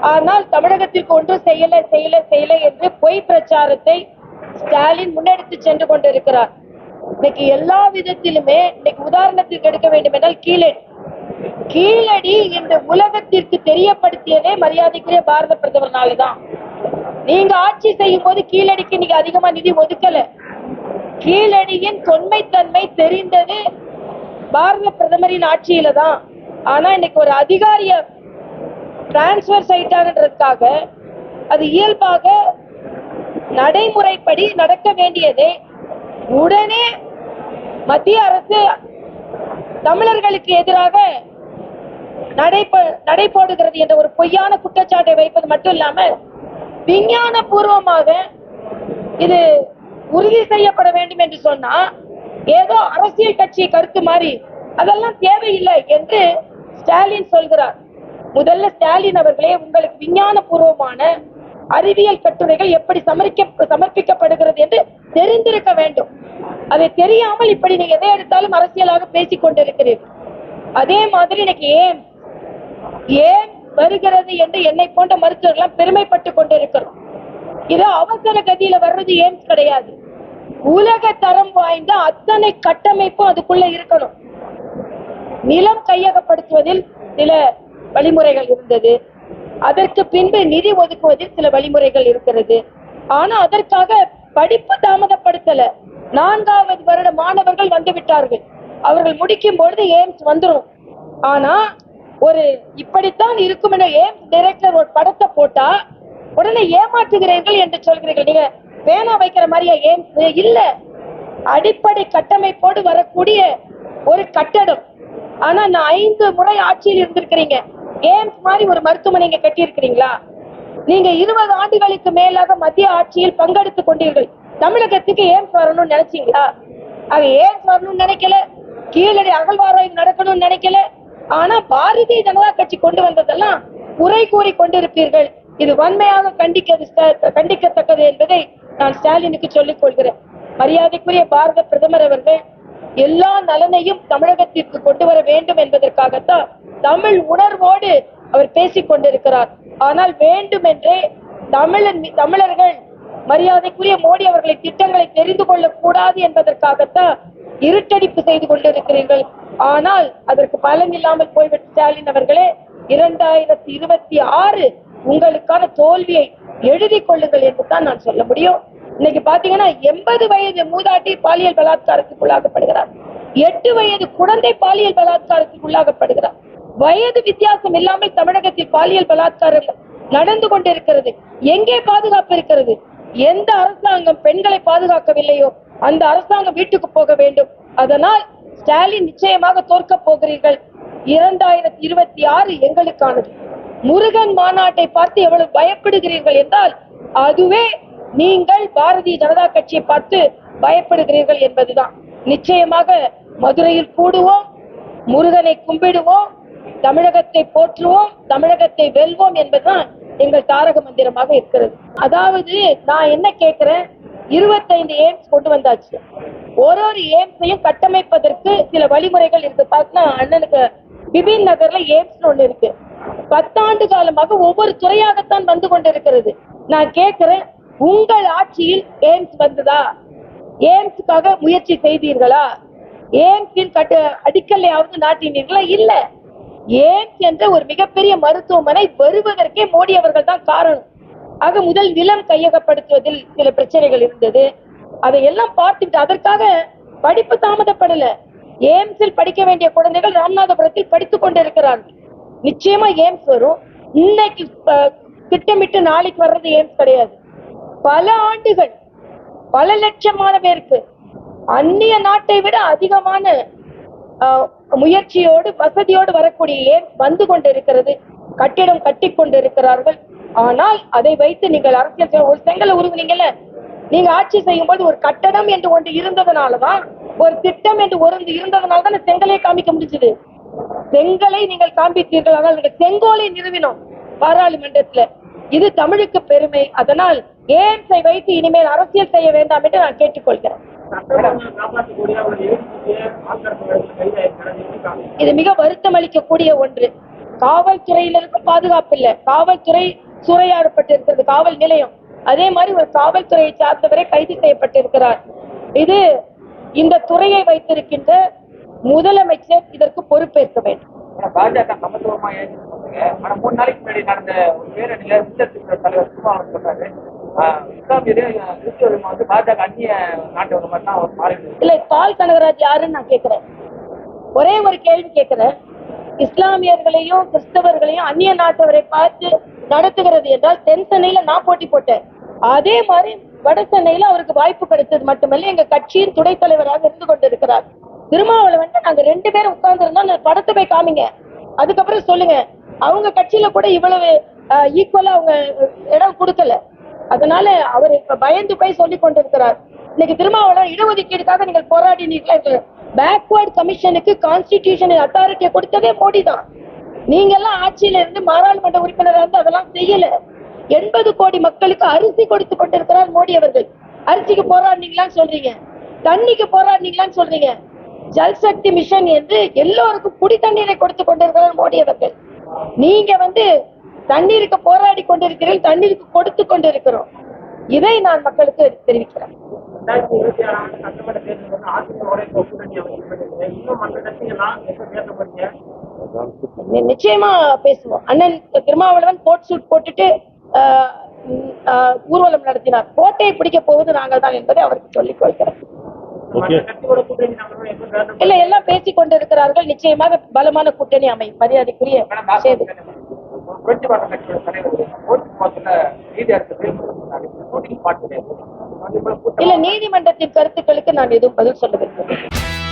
ஆனால் தமிழகத்திற்கு ஒன்றும் செய்யல செய்யல செய்யல என்று பொய் பிரச்சாரத்தை ஸ்டாலின் முன்னெடுத்து சென்று கொண்டிருக்கிறார். இன்னைக்கு எல்லா விதத்திலுமே இன்னைக்கு உதாரணத்திற்கு எடுக்க வேண்டும் என்றால் கீழடி. கீழடி இந்த உலகத்திற்கு தெரியப்படுத்தியதே மரியாதைக்குரிய பாரத பிரதமர்னாலதான். நீங்க ஆட்சி செய்யும் போது கீழடிக்கு நீங்க அதிகமா நிதி ஒதுக்கல. கீழடியின் தொன்மைத்தன்மை தெரிந்தது பாரத பிரதமரின் ஆட்சியில தான் ஆனா இன்னைக்கு ஒரு அதிகாரிய டிரான்ஸ்பர் செய்யிட்டாங்கன்றதுக்காக அது இயல்பாக நடைமுறைப்படி நடக்க வேண்டியதை உடனே மத்திய அரசு தமிழர்களுக்கு எதிராக நடைப நடைபோடுகிறது என்ற ஒரு பொய்யான குற்றச்சாட்டை வைப்பது மட்டும் இல்லாம விஞ்ஞான பூர்வமாக இது உறுதி செய்யப்பட வேண்டும் என்று சொன்னா ஏதோ அரசியல் கட்சி கருத்து மாறி அதெல்லாம் தேவையில்லை என்று ஸ்டாலின் சொல்கிறார். முதல்ல ஸ்டாலின் அவர்களே உங்களுக்கு விஞ்ஞான பூர்வமான அறிவியல் கட்டுரைகள் எப்படி சமர்க்க சமர்ப்பிக்கப்படுகிறது என்று தெரிந்திருக்க வேண்டும். அதை தெரியாமல் இப்படி நீங்க எதை எடுத்தாலும் அரசியலாக பேசிக் கொண்டிருக்கிறீர்கள். அதே மாதிரி இன்னைக்கு ஏன் ஏன் வருகிறது என்று என்னை போன்ற மருத்துவர்கள் பெருமைப்பட்டு கொண்டிருக்கிறோம். இது அவசர கதியில வர்றது ஏன் கிடையாது. உலக தரம் வாய்ந்த அத்தனை கட்டமைப்பும் அதுக்குள்ள இருக்கணும். நிலம் கையகப்படுத்துவதில் சில வழிமுறைகள் இருந்தது. அதற்கு பின்பு நிதி ஒதுக்குவதில் சில வழிமுறைகள் இருக்கிறது. ஆனா அதற்காக படிப்பு தாமதப்படுத்தல. நான்காவது வருட மாணவர்கள் வந்து விட்டார்கள். அவர்கள் முடிக்கும் பொழுது எய்ம்ஸ் வந்துரும். ஆனா ஒரு இப்படித்தான் இருக்கும் என எய்ம்ஸ் டைரக்டர் ஒரு படத்தை போட்டா உடனே ஏமாற்றுகிறீர்கள் என்று சொல்கிறீர்கள். நீங்க பேனா வைக்கிற மாதிரியா எய்ம்ஸ் இல்ல. அடிப்படை கட்டமைப்போடு வரக்கூடிய ஒரு கட்டடம். ஆனா நான் ஐந்து முறை ஆட்சியில் இருந்திருக்கிறீங்க. எய்ம்ஸ் மாதிரி ஒரு மருத்துவமனை நீங்க கட்டி இருக்கிறீங்களா நீங்க இருபது ஆண்டுகளுக்கு மேலாக மத்திய ஆட்சியில் பங்கெடுத்து கொண்டீர்கள். தமிழகத்துக்கு எய்ம்ஸ் வரணும்னு நினைச்சீங்களா? அது எய்ம்ஸ் வரணும்னு நினைக்கல? கீழடி அகழ்வாராய்வு நடக்கணும்னு நினைக்கல? ஆனா பாரதிய ஜனதா கட்சி கொண்டு வந்ததெல்லாம் குறை கூறி கொண்டிருப்பீர்கள். இது வன்மையாக கண்டிக்க கண்டிக்கத்தக்கது என்பதை நான் ஸ்டாலினுக்கு சொல்லிக் கொள்கிறேன். மரியாதைக்குரிய பாரத பிரதமர் அவர்கள் எல்லா நலனையும் தமிழகத்திற்கு கொண்டு வர வேண்டும் என்பதற்காகத்தான் தமிழ் உணர்வோடு அவர் பேசிக் கொண்டிருக்கிறார். ஆனால் வேண்டுமென்றே தமிழன் தமிழர்கள் மரியாதைக்குரிய மோடி அவர்களை திட்டங்களை தெரிந்து கொள்ளக் கூடாது என்பதற்காகத்தான் இருட்டடிப்பு செய்து கொண்டிருக்கிறீர்கள். ஆனால் அதற்கு பலன் இல்லாமல் போய்விட்ட ஸ்டாலின் அவர்களே இரண்டாயிரத்தி இருபத்தி ஆறு உங்களுக்கான தோல்வியை எழுதி கொள்ளுங்கள் என்று தான் நான் சொல்ல முடியும். இன்னைக்கு பாத்தீங்கன்னா எண்பது வயது மூதாட்டி பாலியல் பலாத்காரத்துக்கு உள்ளாக்கப்படுகிறார் எட்டு வயது குழந்தை பாலியல் பலாத்காரத்துக்கு உள்ளாக்கப்படுகிறார் வயது வித்தியாசம் இல்லாமல் தமிழகத்தில் பாலியல் பலாத்காரம் நடந்து கொண்டிருக்கிறது. எங்கே பாதுகாப்பு இருக்கிறது? எந்த அரசாங்கம் பெண்களை பாதுகாக்கவில்லையோ அந்த அரசாங்கம் வீட்டுக்கு போக வேண்டும். அதனால் ஸ்டாலின் நிச்சயமாக தோற்க போகிறீர்கள். இரண்டாயிரத்தி இருபத்தி ஆறு எங்களுக்கானது. முருகன் மாநாட்டை பார்த்து எவ்வளவு பயப்படுகிறீர்கள் என்றால் அதுவே நீங்கள் பாரதிய ஜனதா கட்சியை பார்த்து பயப்படுகிறீர்கள் என்பதுதான். நிச்சயமாக மதுரையில் கூடுவோம் முருகனை கும்பிடுவோம் தமிழகத்தை போற்றுவோம் தமிழகத்தை வெல்வோம் என்பதுதான் எங்கள் தாரக மந்திரமாக இருக்கிறது. அதாவது நான் என்ன கேட்கிறேன்? இருபத்தைந்து எய்ம்ஸ் கொண்டு வந்தாச்சு. ஒரு ஒரு எய்ம்ஸையும் கட்டமைப்பதற்கு சில வழிமுறைகள் இருக்கு. பார்த்தா அண்ணனுக்கு பிபின் நகர்ல எய்ம்ஸ் ஒண்ணு இருக்கு. பத்தாண்டு காலமாக ஒவ்வொரு துறையாகத்தான் வந்து கொண்டிருக்கிறது. நான் கேட்கிறேன் உங்கள் ஆட்சியில் எய்ம்ஸ் வந்ததா? எய்ம்ஸுக்காக முயற்சி செய்தீர்களா? எய்ம்ஸின் கட்டு அடிக்கல்லையாவது நாட்டினீர்களா? இல்ல. எய்ம்ஸ் என்ற ஒரு மிகப்பெரிய மருத்துவமனை வருவதற்கே மோடி அவர்கள் தான் காரணம். ஆக முதல் நிலம் கையகப்படுத்துவதில் சில பிரச்சனைகள் இருந்தது. அதையெல்லாம் பார்த்துட்டு அதற்காக படிப்பு தாமதப்படல. எய்ம்ஸில் படிக்க வேண்டிய குழந்தைகள் ராமநாதபுரத்தில் படித்துக் கொண்டிருக்கிறார்கள். நிச்சயமா எய்ம்ஸ் வரும். இன்னைக்கு திட்டமிட்டு நாளைக்கு வர்றது எய்ம்ஸ் கிடையாது. பல ஆண்டுகள் பல லட்சமான பேருக்கு அந்நிய நாட்டை விட அதிகமான ஆஹ், முயற்சியோடு வசதியோடு வரக்கூடிய ஏன் வந்து கொண்டிருக்கிறது கட்டிடம் கட்டி கொண்டிருக்கிறார்கள். ஆனால் அதை வைத்து நீங்கள் அரசியல் ஒரு செங்கலை உருவினீங்கல்ல? நீங்க ஆட்சி செய்யும் போது ஒரு கட்டடம் என்று ஒன்று இருந்ததுனாலதான் ஒரு திட்டம் என்று ஒரு இருந்ததுனால தான் செங்கலை காமிக்க முடிஞ்சது. செங்கலை நீங்கள் காண்பித்தீர்கள் ஆனால் நீங்கள் செங்கோலை நிறுவினோம் பாராளுமன்றத்துல. இது தமிழுக்கு பெருமை. அதனால் ஏம்ஸை வைத்து இனிமேல் அரசியல் செய்ய வேண்டாம் என்று நான் கேட்டுக்கொள்கிறேன். இது மிக வருத்தம் அளிக்கக்கூடிய ஒன்று. காவல்துறையிலிருந்து பாதுகாப்பு இல்லை. காவல்துறை சூறையாடப்பட்டிருக்கிறது காவல் நிலையம். அதே மாதிரி ஒரு காவல்துறையை சார்ந்தவரை கைது செய்யப்பட்டிருக்கிறார். இது இந்த துறையை வைத்திருக்கின்ற முதலமைச்சர் இதற்கு பொறுப்பேற்க வேண்டும். பாஜக சமத்துவமா ஏன்னு ஆனா மூணு நாளைக்கு முன்னாடி நடந்த ஒரு பேரணியில விசித்திர தலைவர் சும்மா அவர் இல்ல பால் கனகராஜ் யாருன்னு நான் கேக்குறேன் ஒரே ஒரு கேள்வி கேக்குறேன் இஸ்லாமியர்களையும் கிறிஸ்தவர்களையும் அந்நிய நாட்டவரை பார்த்து நடத்துகிறது என்றால் தென் சென்னையில நான் போட்டி போட்டேன். அதே மாதிரி வட சென்னையில அவருக்கு வாய்ப்பு கிடைத்தது மட்டுமல்ல எங்க கட்சியின் துணைத் தலைவராக இருந்து கொண்டிருக்கிறார். திருமாவளவன் நாங்க ரெண்டு பேரும் உட்கார்ந்து இருந்தோம் படத்தை போய் காமிங்க. அதுக்கப்புறம் சொல்லுங்க. அவங்க கட்சியில கூட இவ்வளவு ஈக்குவலா அவங்க இடம் கொடுக்கல. அதனால அவர் இப்ப பயந்து போய் சொல்லி கொண்டிருக்கிறார். இன்னைக்கு திருமாவளவன் இடஒதுக்கீடுக்காக நீங்கள் போராடினீர்களா பேக்வர்ட் கமிஷனுக்கு கான்ஸ்டிடியூஷன் அத்தாரிட்டியை கொடுத்ததே மோடி தான் நீங்க எல்லாம் ஆட்சியில இருந்து பாராளுமன்ற உறுப்பினரா இருந்து அதெல்லாம் செய்யல. எண்பது கோடி மக்களுக்கு அரிசி கொடுத்து கொண்டிருக்கிறார் மோடி அவர்கள். அரிசிக்கு போராடினீங்களான்னு சொல்றீங்க. தண்ணிக்கு போராடினீங்களான்னு சொல்றீங்க. ஜல் சக்தி மிஷன் என்று எல்லோருக்கும் குடி தண்ணீரை கொடுத்து கொண்டிருக்கிறார் மோடி அவர்கள். நீங்க வந்து தண்ணீருக்கு போராடி கொண்டிருக்கிறீர்கள் தண்ணீருக்கு கொடுத்து கொண்டிருக்கிறோம். இதை நான் மக்களுக்கு தெரிவிக்கிறேன். நிச்சயமா பேசுவோம். அண்ணன் திருமாவளவன் கோட் சூட் போட்டுட்டு ஊர்வலம் நடத்தினார். கோட்டையை பிடிக்க போவது நாங்கள் தான் என்பதை அவருக்கு சொல்லிக் கொள்கிறேன் இல்ல எல்லாம் பேசிக் கொண்டிருக்கிறார்கள். நிச்சயமாக பலமான கூட்டணி அமையும் மரியாதைக்குரிய இல்ல நீதிமன்றத்தின் கருத்துக்களுக்கு நான் எதுவும் பதில் சொல்ல விரும்புகிறேன்